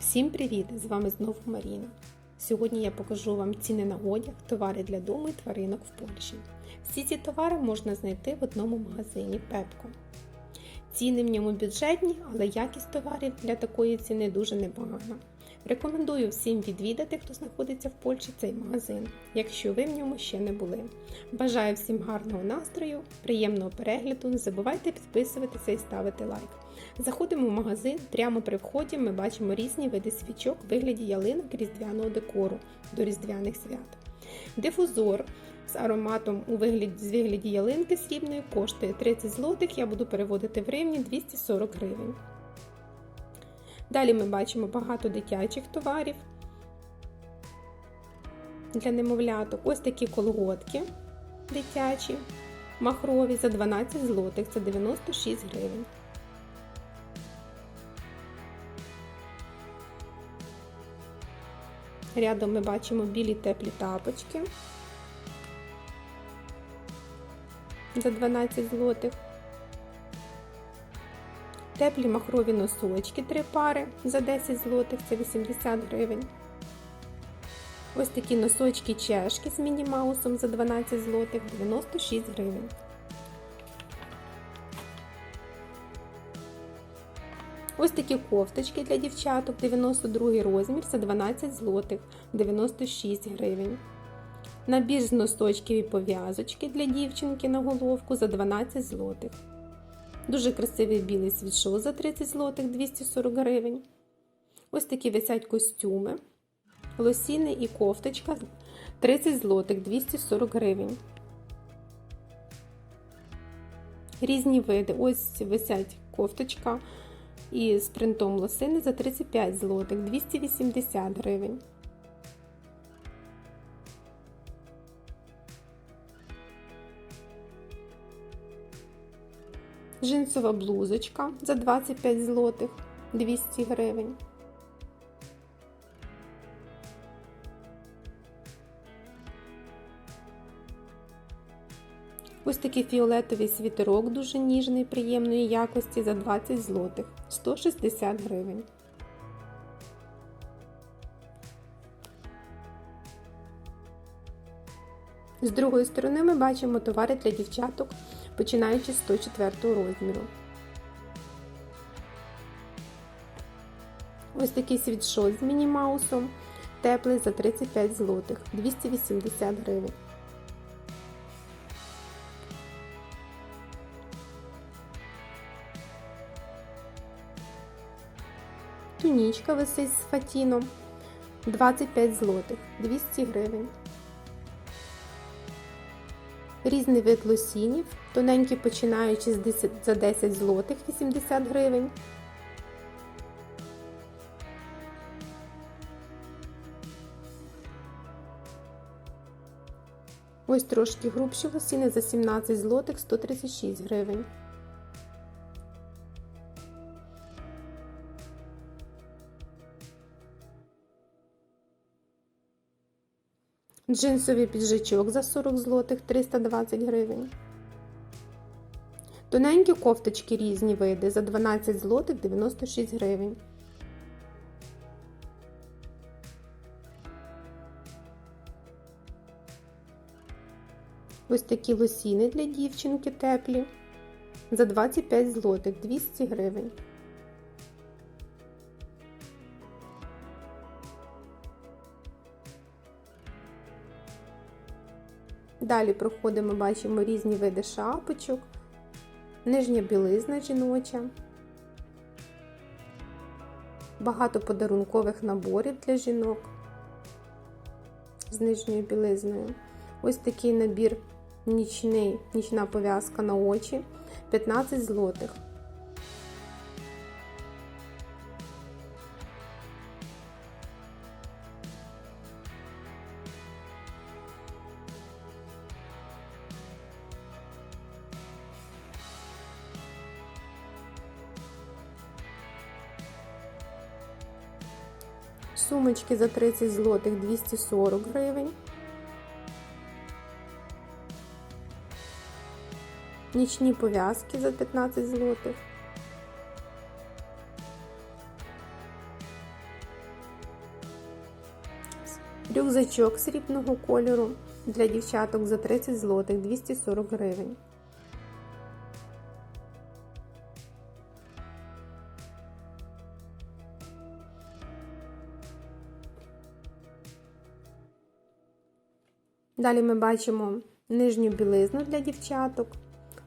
Всім привіт! З вами знову Маріна. Сьогодні я покажу вам ціни на одяг, товари для дому і тваринок в Польщі. Всі ці товари можна знайти в одному магазині Пепко. Ціни в ньому бюджетні, але якість товарів для такої ціни дуже непогана. Рекомендую всім відвідати, хто знаходиться в Польщі цей магазин, якщо ви в ньому ще не були. Бажаю всім гарного настрою, приємного перегляду. Не забувайте підписуватися і ставити лайк. Заходимо в магазин. Прямо при вході ми бачимо різні види свічок в вигляді ялинок різдвяного декору до різдвяних свят. Дифузор з ароматом у вигляді з вигляді ялинки срібної коштує 30 злотих. Я буду переводити в гривні 240 гривень. Далі ми бачимо багато дитячих товарів для немовляток. Ось такі колготки дитячі, махрові за 12 злотих, це 96 гривень. Рядом ми бачимо білі теплі тапочки за 12 злотих. Теплі махрові носочки 3 пари за 10 злотих, це 80 гривень. Ось такі носочки чешки з міні-маусом за 12 злотих, 96 гривень. Ось такі кофточки для дівчаток 92 розмір за 12 злотих 96 гривень. Набір з носочків і пов'язочки для дівчинки на головку за 12 злотих. Дуже красивий білий світшот за 30 злотих 240 гривень. Ось такі висять костюми. Лосіни і кофточка 30 злотих 240 гривень. Різні види. Ось висять кофточка і з принтом лосини за 35 злотих 280 гривень. Джинсова блузочка за 25 злотих 200 гривень. Ось такий фіолетовий світерок дуже ніжний, приємної якості за 20 злотих 160 гривень. З другої сторони ми бачимо товари для дівчаток, починаючи з 104 розміру. Ось такий світшот з міні-маусом, теплий за 35 злотих 280 гривень. Тунічка висить з фатіном 25 злотих 200 гривень. Різний вид лосінів, тоненькі починаючи за 10 злотих 80 гривень. Ось трошки грубші лосіни за 17 злотих 136 гривень. Джинсовий піджачок за 40 злотих 320 гривень. Тоненькі кофточки різні види за 12 злотих 96 гривень. Ось такі лосіни для дівчинки теплі за 25 злотих 200 гривень. Далі проходимо, бачимо різні види шапочок, нижня білизна жіноча, багато подарункових наборів для жінок з нижньою білизною. Ось такий набір нічний, нічна пов'язка на очі 15 злотих. Квіточки за 30 злотих 240 гривень. Нічні пов'язки за 15 злотих. Рюкзачок срібного кольору для дівчаток за 30 злотих 240 гривень. Далі ми бачимо нижню білизну для дівчаток.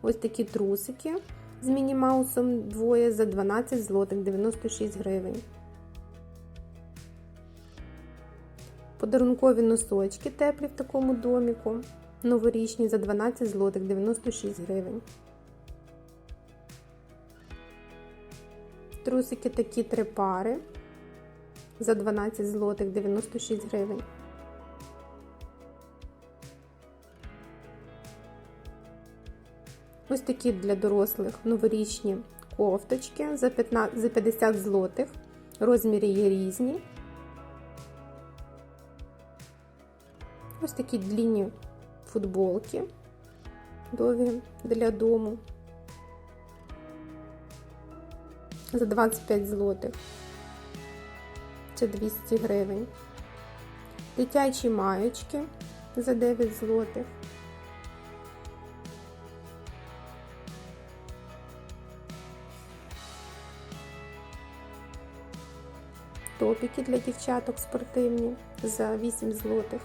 Ось такі трусики з мінімаусом двоє за 12 злотих 96 гривень. Подарункові носочки теплі в такому доміку. Новорічні за 12 злотих 96 гривень. Трусики такі три пари за 12 злотих 96 гривень. Ось такі для дорослих новорічні кофточки за 15, за 50 злотих. Розміри є різні. Ось такі длінні футболки довгі для дому. За 25 злотих. Це 200 гривень. Дитячі маєчки за 9 злотих. Топіки для дівчаток спортивні за 8 злотих.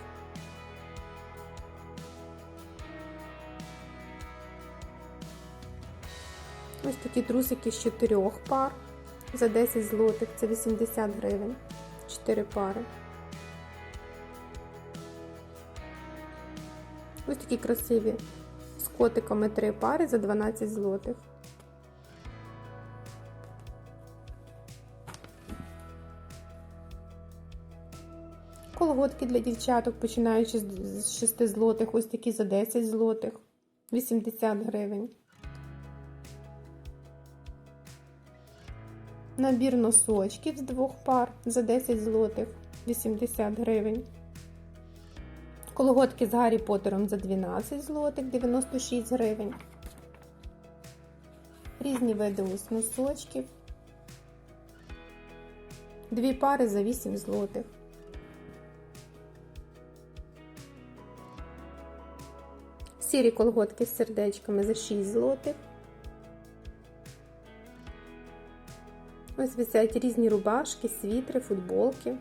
Ось такі трусики з 4 пар за 10 злотих, це 80 гривень. 4 пари. Ось такі красиві з котиками 3 пари за 12 злотих. Колготки для дівчаток, починаючи з 6 злотих, ось такі за 10 злотих, 80 гривень. Набір носочків з двох пар за 10 злотих, 80 гривень. Колготки з Гаррі Поттером за 12 злотих, 96 гривень. Різні види ось носочків. Дві пари за 8 злотих. Сірі колготки з сердечками за 6 злотих. Ось висять різні рубашки, світри, футболки.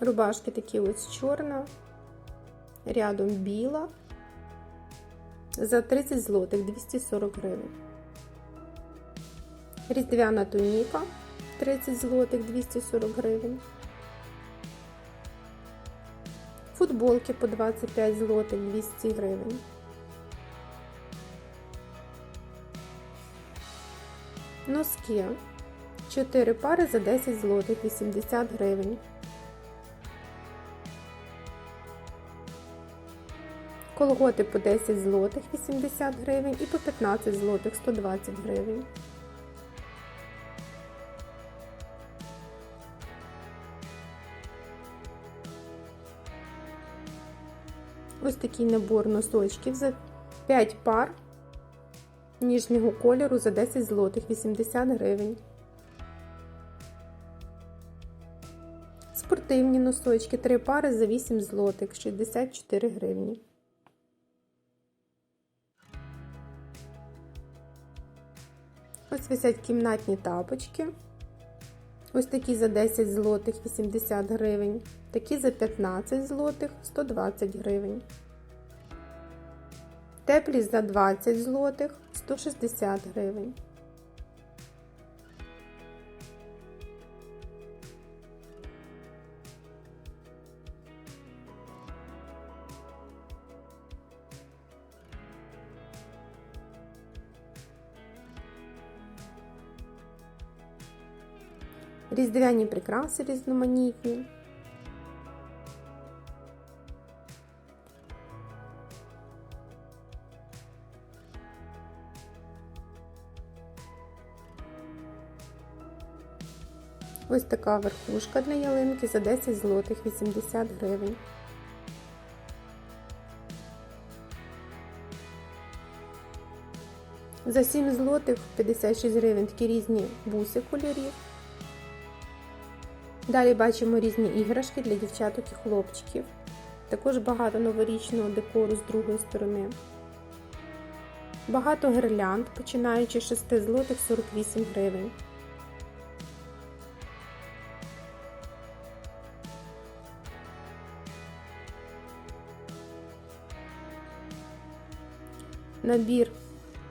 Рубашки такі ось чорна, рядом біла. За 30 злотих 240 гривень. Різдвяна туніка 30 злотих 240 гривень. Футболки по 25 злотих 200 гривень. Носки 4 пари за 10 злотих 80 гривень. Колготи по 10 злотих 80 гривень і по 15 злотих 120 гривень. Ось такий набор носочків за 5 пар ніжнього кольору за 10 злотих 80 гривень. Спортивні носочки 3 пари за 8 злотих 64 гривні. Ось висять кімнатні тапочки. Ось такі за 10 злотих 80 гривень. Такі за 15 злотих 120 гривень. Теплі за 20 злотих 160 гривень. Різдвяні прикраси різноманітні. Ось така верхушка для ялинки за 10 злотих 80 гривень. За 7 злотих 56 гривень такі різні буси кольорів. Далі бачимо різні іграшки для дівчаток і хлопчиків. Також багато новорічного декору з другої сторони. Багато гирлянд, починаючи з 6 злотих 48 гривень. Набір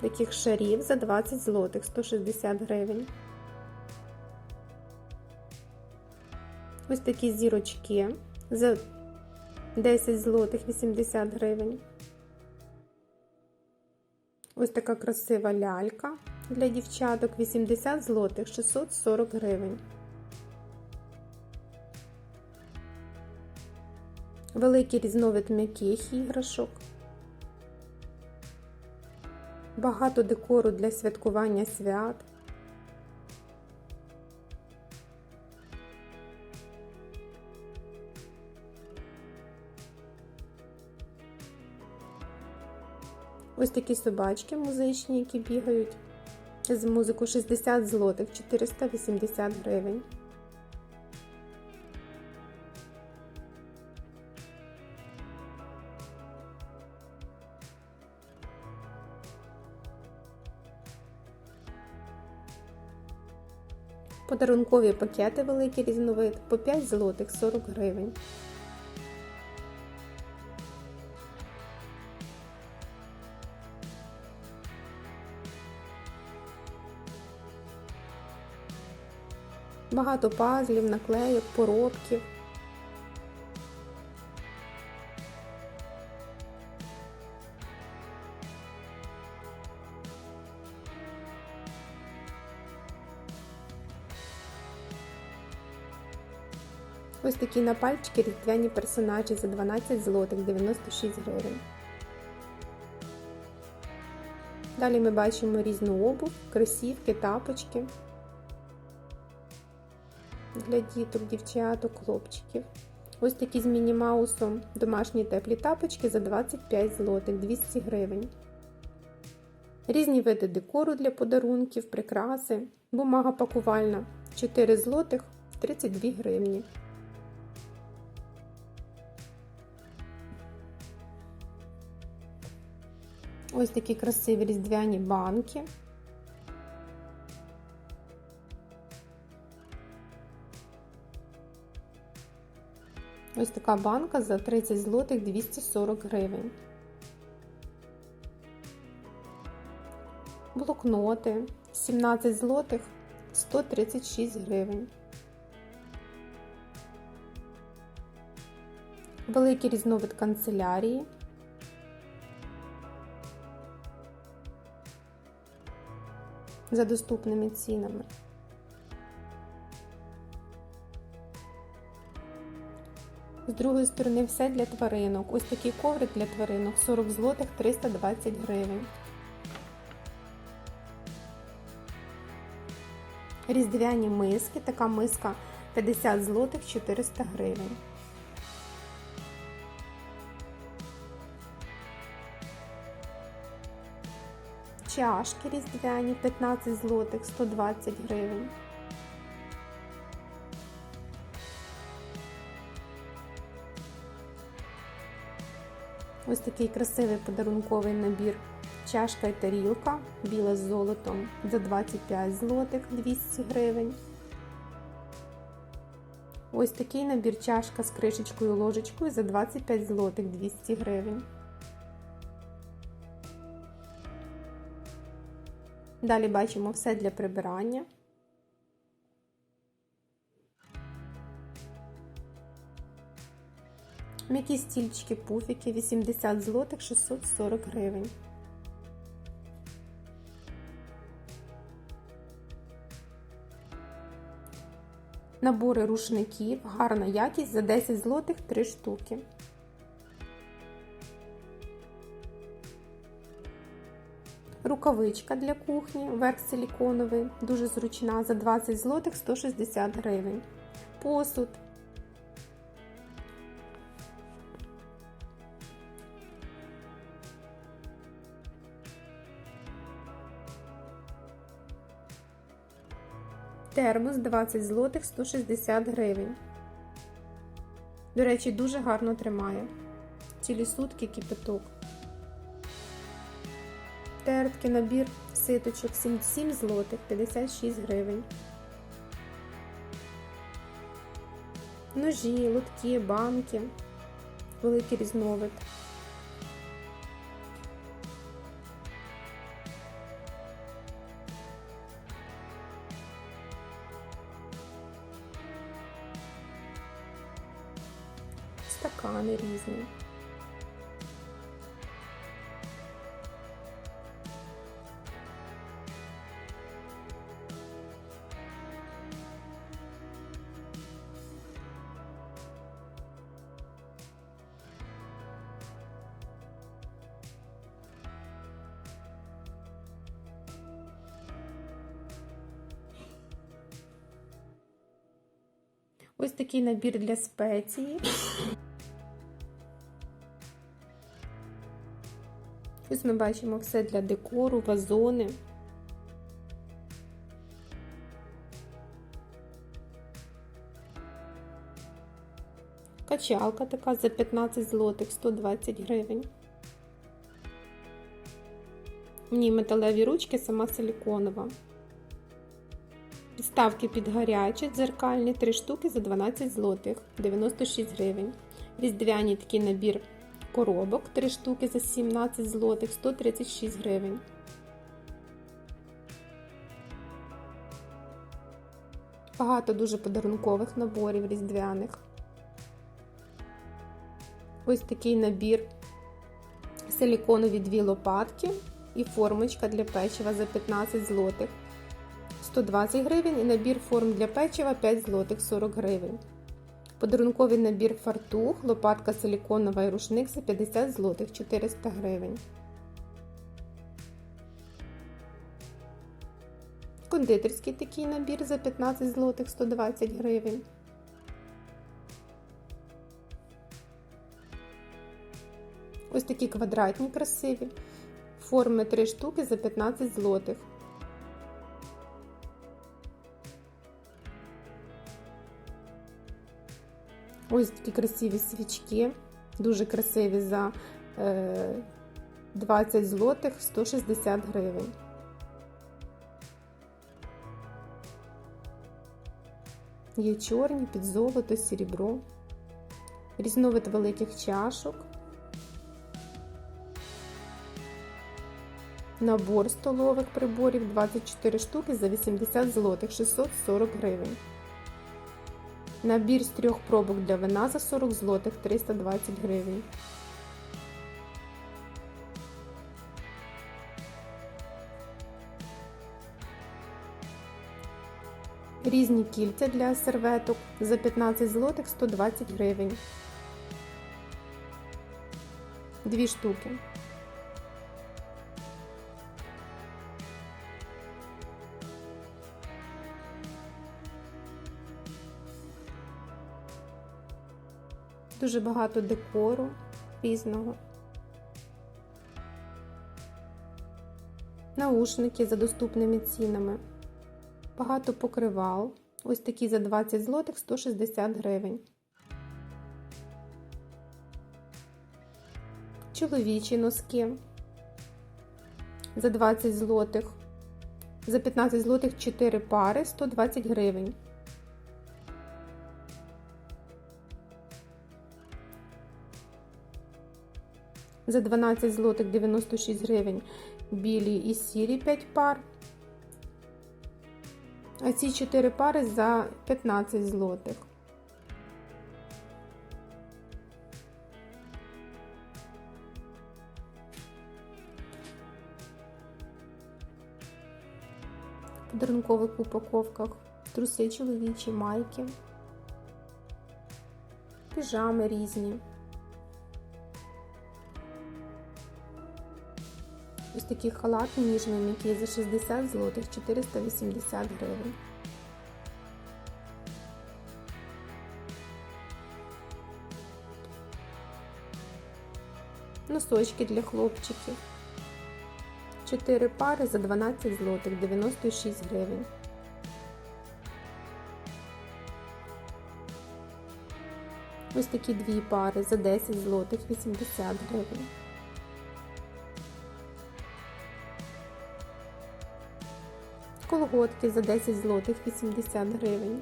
таких шарів за 20 злотих 160 гривень. Ось такі зірочки за 10 злотих 80 гривень. Ось така красива лялька для дівчаток 80 злотих 640 гривень. Великий різновид м'яких іграшок. Багато декору для святкування свят. Ось такі собачки музичні, які бігають. З музику 60 злотих 480 гривень. Подарункові пакети великий різновид по 5 злотих 40 гривень. Багато пазлів, наклейок, поробків. Ось такі на пальчики різдвяні персонажі за 12 злотих 96 гривень. Далі ми бачимо різну обув, кросівки, тапочки для діток, дівчаток, хлопчиків. Ось такі з Міні Маусом домашні теплі тапочки за 25 злотих 200 гривень. Різні види декору для подарунків, прикраси, бумага пакувальна 4 злотих 32 гривні. Ось такі красиві різдвяні банки. Ось така банка за 30 злотих 240 гривень. Блокноти 17 злотих 136 гривень. Великий різновид канцелярії. За доступними цінами. З другої сторони все для тваринок. Ось такий коврик для тваринок 40 злотих 320 гривень. Різдвяні миски. Така миска 50 злотих 400 гривень. Чашки різдвяні 15 злотих 120 гривень. Ось такий красивий подарунковий набір. Чашка і тарілка, біла з золотом за 25 злотих 200 гривень. Ось такий набір чашка з кришечкою ложечкою за 25 злотих 200 гривень. Далі бачимо все для прибирання. М'які стільчики пуфіки 80 злотих 640 гривень. Набори рушників, гарна якість за 10 злотих 3 штуки. Рукавичка для кухні, верх силіконовий, дуже зручна за 20 злотих 160 гривень. Посуд Термос 20 злотих 160 гривень. До речі, дуже гарно тримає. Цілі сутки кипяток. Тертки набір ситочок 7 злотих 56 гривень. Ножі, лотки, банки, великий різновид. Ось такий набір для спеції. Ось ми бачимо все для декору, вазони. Качалка така за 15 злотих 120 гривень. В ній металеві ручки, сама силіконова. Підставки під гарячі, дзеркальні, 3 штуки за 12 злотих 96 гривень. Різдвяний такий набір коробок, 3 штуки за 17 злотих 136 гривень. Багато дуже подарункових наборів різдвяних. Ось такий набір силіконові дві лопатки і формочка для печива за 15 злотих. 120 гривень і набір форм для печива 5 злотих 40 гривень. Подарунковий набір фартух, лопатка силіконова і рушник за 50 злотих 400 гривень. Кондитерський такий набір за 15 злотих 120 гривень. Ось такі квадратні красиві. Форми 3 штуки за 15 злотих. Ось такі красиві свічки, дуже красиві за 20 злотих 160 гривень. Є чорні під золото, срібро, різновид великих чашок, набор столових приборів 24 штуки за 80 злотих 640 гривень. Набір з трьох пробок для вина за 40 злотих 320 гривень. Різні кільця для серветок за 15 злотих 120 гривень. Дві штуки. Дуже багато декору різного. Наушники за доступними цінами. Багато покривал. Ось такі за 20 злотих 160 гривень. Чоловічі носки за 20 злотих. За 15 злотих 4 пари 120 гривень. За 12 злотих 96 гривень білі і сірі 5 пар. А ці 4 пари за 15 злотих. В подарункових упаковках труси чоловічі майки, піжами різні. такий халат ніжний м'який за 60 злотих 480 гривень. Носочки для хлопчиків. 4 пари за 12 злотих 96 гривень. Ось такі дві пари за 10 злотих 80 гривень. Колготки за 10 злотих 80 гривень.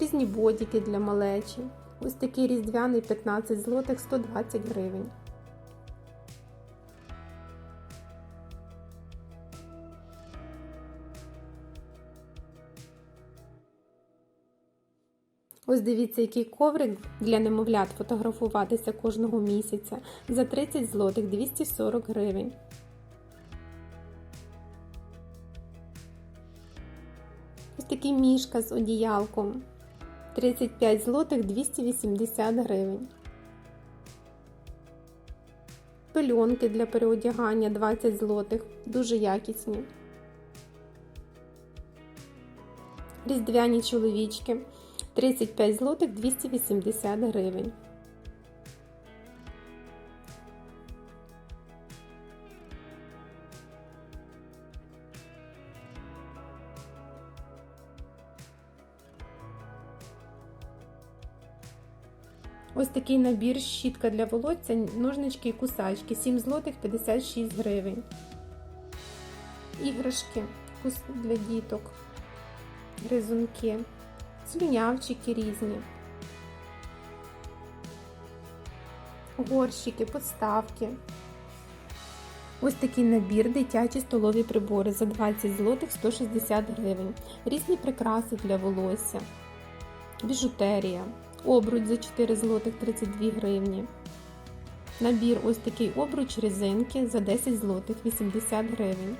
Різні бодіки для малечі. Ось такий різдвяний 15 злотих 120 гривень. Ось дивіться, який коврик для немовлят фотографуватися кожного місяця за 30 злотих 240 гривень. Ось такий мішка з одіялком 35 злотих 280 гривень. Пельонки для переодягання 20 злотих, дуже якісні. Різдвяні чоловічки 35 злотих 280 гривень. Такий набір щітка для волосся, ножнички і кусачки 7 злотих 56 гривень. Іграшки для діток, гризунки, слюнявчики різні, горщики, подставки. Ось такий набір дитячі столові прибори за 20 злотих 160 гривень. Різні прикраси для волосся, біжутерія. Обруч за 4 злотих 32 гривні. Набір ось такий обруч резинки за 10 злотих 80 гривень.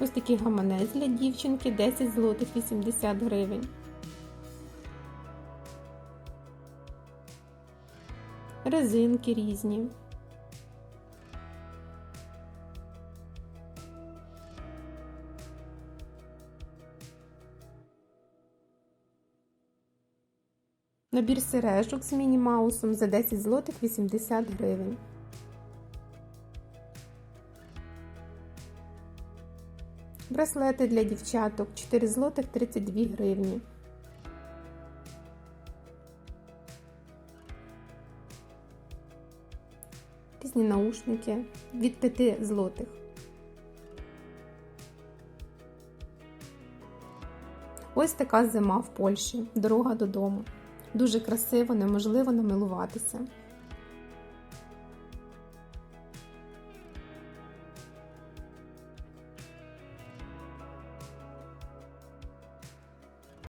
Ось такий гаманець для дівчинки 10 злотих 80 гривень. Резинки різні. Набір сережок з міні-маусом за 10 злотих 80 гривень. Браслети для дівчаток 4 злотих 32 гривні. Різні наушники від 5 злотих. Ось така зима в Польщі. Дорога додому. Дуже красиво, неможливо намилуватися.